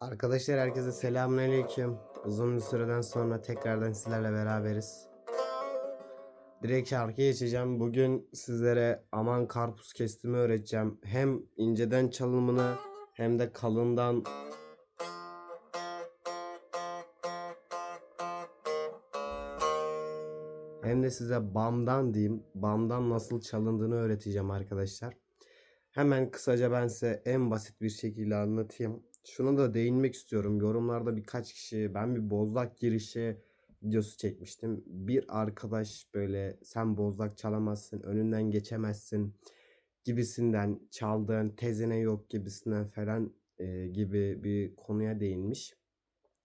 Arkadaşlar herkese selamünaleyküm. Uzun bir süreden sonra tekrardan sizlerle beraberiz. Direkt şarkı geçeceğim. Bugün sizlere aman karpuz kestimi öğreteceğim. Hem inceden çalımını hem de kalından hem de size bamdan diyeyim. Bamdan nasıl çalındığını öğreteceğim arkadaşlar. Hemen kısaca ben size en basit bir şekilde anlatayım. Şuna da değinmek istiyorum. Yorumlarda birkaç kişi ben bir bozlak girişi videosu çekmiştim. Bir arkadaş böyle sen bozlak çalamazsın, önünden geçemezsin gibisinden çaldığın tezine yok gibisinden falan e, gibi bir konuya değinmiş.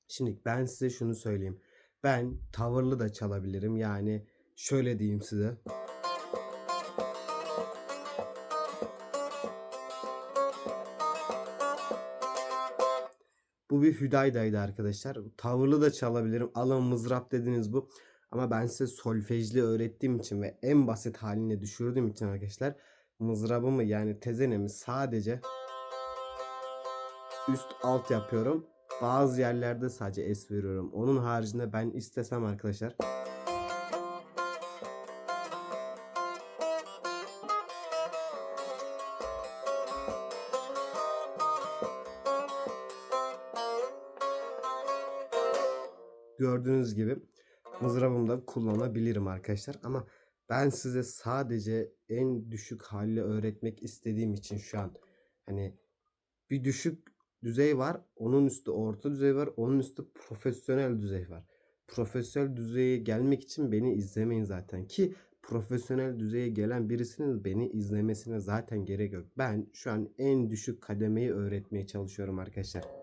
Şimdi ben size şunu söyleyeyim. Ben tavırlı da çalabilirim. Yani şöyle diyeyim size. Bu bir hüdaydaydı arkadaşlar. Tavırlı da çalabilirim. Alın mızrap dediniz bu. Ama ben size solfejli öğrettiğim için ve en basit haline düşürdüğüm için arkadaşlar mızrabımı yani tezenemi sadece üst alt yapıyorum. Bazı yerlerde sadece es veriyorum. Onun haricinde ben istesem arkadaşlar gördüğünüz gibi mızrabımı da kullanabilirim arkadaşlar. Ama ben size sadece en düşük haliyle öğretmek istediğim için şu an hani bir düşük düzey var. Onun üstü orta düzey var. Onun üstü profesyonel düzey var. Profesyonel düzeye gelmek için beni izlemeyin zaten ki profesyonel düzeye gelen birisinin beni izlemesine zaten gerek yok. Ben şu an en düşük kademeyi öğretmeye çalışıyorum arkadaşlar.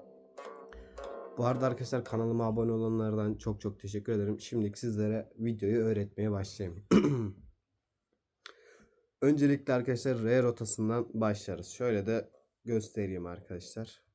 Bu arada arkadaşlar kanalıma abone olanlardan çok çok teşekkür ederim. Şimdilik sizlere videoyu öğretmeye başlayayım. Öncelikle arkadaşlar R rotasından başlarız. Şöyle de göstereyim arkadaşlar.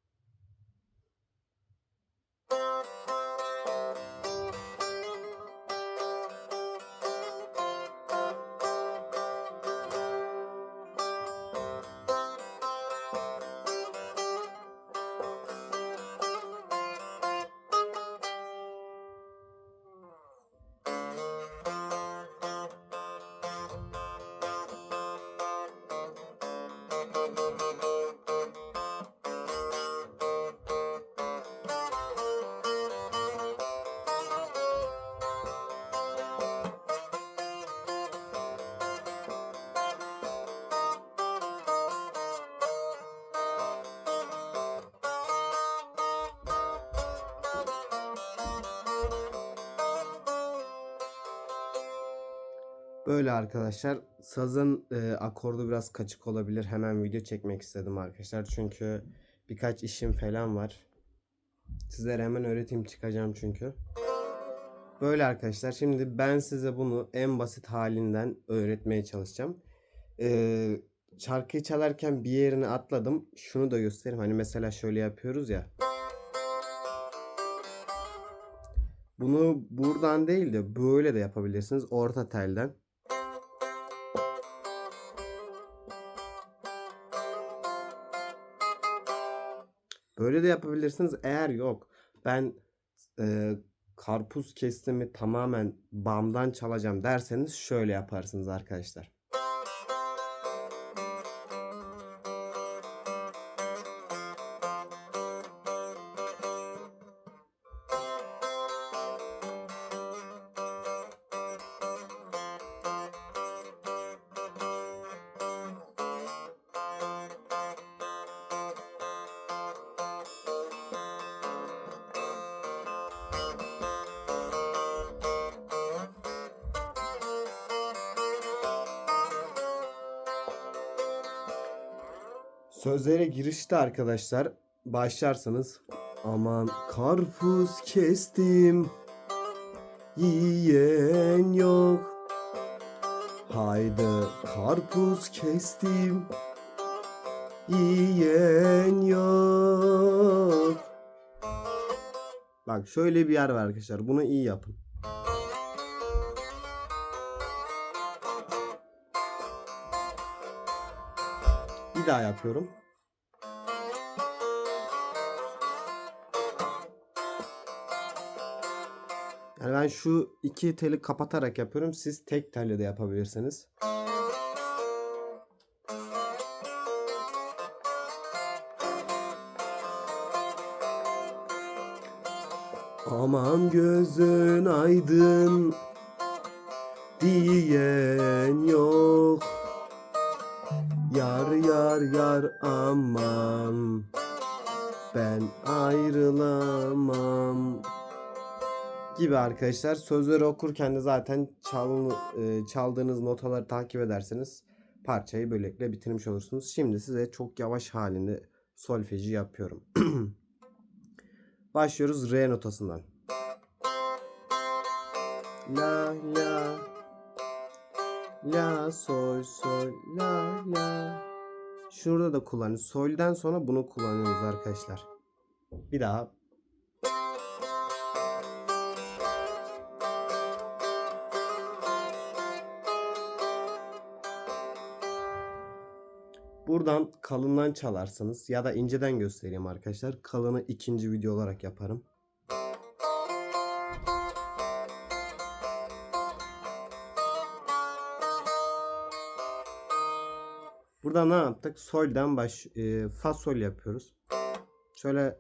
Böyle arkadaşlar. Sazın e, akordu biraz kaçık olabilir. Hemen video çekmek istedim arkadaşlar. Çünkü birkaç işim falan var. Sizlere hemen öğreteyim çıkacağım çünkü. Böyle arkadaşlar. Şimdi ben size bunu en basit halinden öğretmeye çalışacağım. Ee, şarkıyı çalarken bir yerini atladım. Şunu da göstereyim. Hani mesela şöyle yapıyoruz ya. Bunu buradan değil de böyle de yapabilirsiniz. Orta telden. Böyle de yapabilirsiniz. Eğer yok ben e, karpuz kestimi tamamen bamdan çalacağım derseniz şöyle yaparsınız arkadaşlar. Sözlere girişte arkadaşlar başlarsanız aman karpuz kestim yiyen yok Haydi karpuz kestim yiyen yok Bak şöyle bir yer var arkadaşlar bunu iyi yapın. bir daha yapıyorum. Yani ben şu iki teli kapatarak yapıyorum. Siz tek telle de yapabilirsiniz. Aman gözün aydın diyen yok. Yar yar yar aman ben ayrılamam gibi arkadaşlar sözleri okurken de zaten çal, e, çaldığınız notaları takip ederseniz parçayı böylelikle bitirmiş olursunuz. Şimdi size çok yavaş halinde solfeji yapıyorum. Başlıyoruz re notasından. La la La sol sol la la. Şurada da kullanıyoruz. Sol'den sonra bunu kullanıyoruz arkadaşlar. Bir daha. Buradan kalından çalarsınız ya da inceden göstereyim arkadaşlar. Kalını ikinci video olarak yaparım. Burada ne yaptık? Sol'den baş e, fa sol yapıyoruz. Şöyle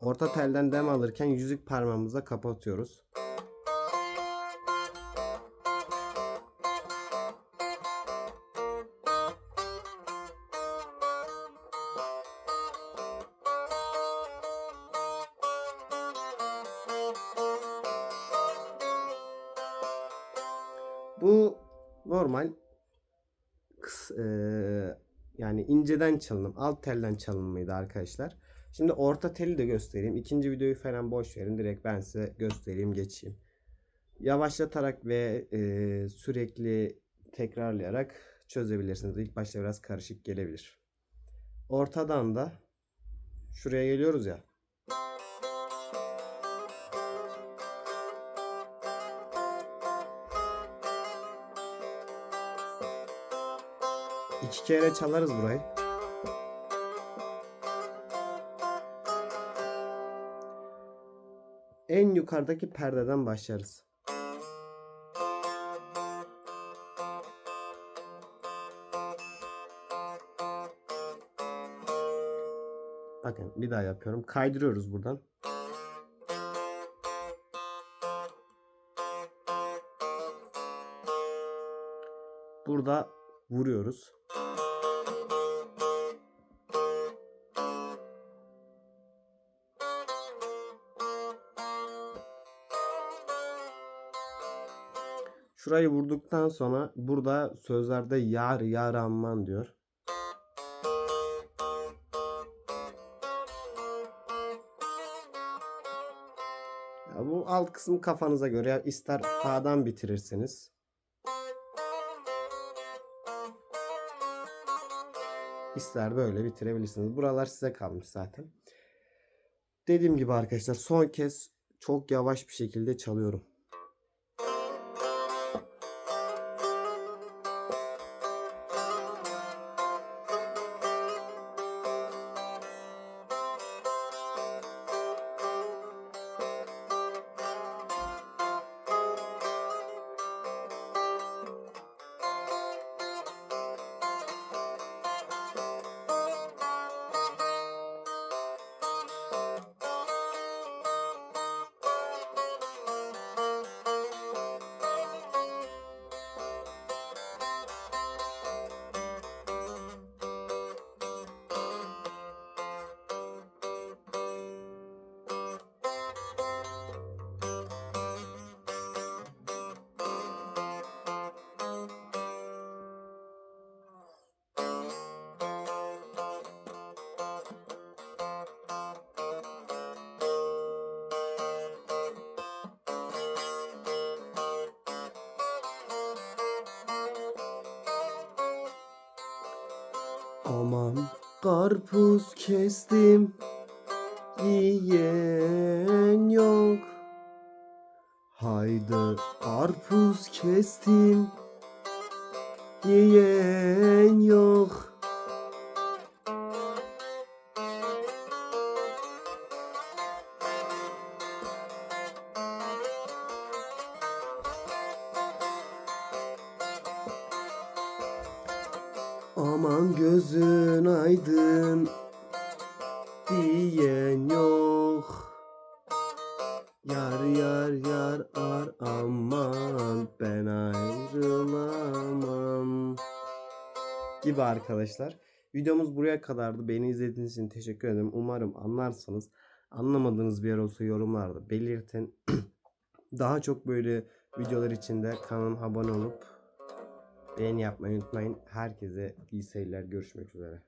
orta telden dem alırken yüzük parmağımızla kapatıyoruz. Bu normal eee, yani inceden çalınım, alt telden çalınmaydı arkadaşlar. Şimdi orta teli de göstereyim. İkinci videoyu falan boş verin. Direkt ben size göstereyim, geçeyim. Yavaşlatarak ve eee, sürekli tekrarlayarak çözebilirsiniz. İlk başta biraz karışık gelebilir. Ortadan da şuraya geliyoruz ya. İki kere çalarız burayı. En yukarıdaki perdeden başlarız. Bakın bir daha yapıyorum. Kaydırıyoruz buradan. Burada vuruyoruz. Şurayı vurduktan sonra burada sözlerde yar yar aman diyor. Ya bu alt kısım kafanıza göre ister fa'dan bitirirsiniz. İster böyle bitirebilirsiniz. Buralar size kalmış zaten. Dediğim gibi arkadaşlar son kez çok yavaş bir şekilde çalıyorum. Aman karpuz kestim yiyen yok. Haydi karpuz kestim yiyen yok. Aman gözün aydın diyen yok. Yar yar yar ar aman ben ayrılamam. Gibi arkadaşlar. Videomuz buraya kadardı. Beni izlediğiniz için teşekkür ederim. Umarım anlarsınız. Anlamadığınız bir yer olsa yorumlarda belirtin. Daha çok böyle videolar için de kanalıma abone olup beğeni yapmayı unutmayın. Herkese iyi seyirler. Görüşmek üzere.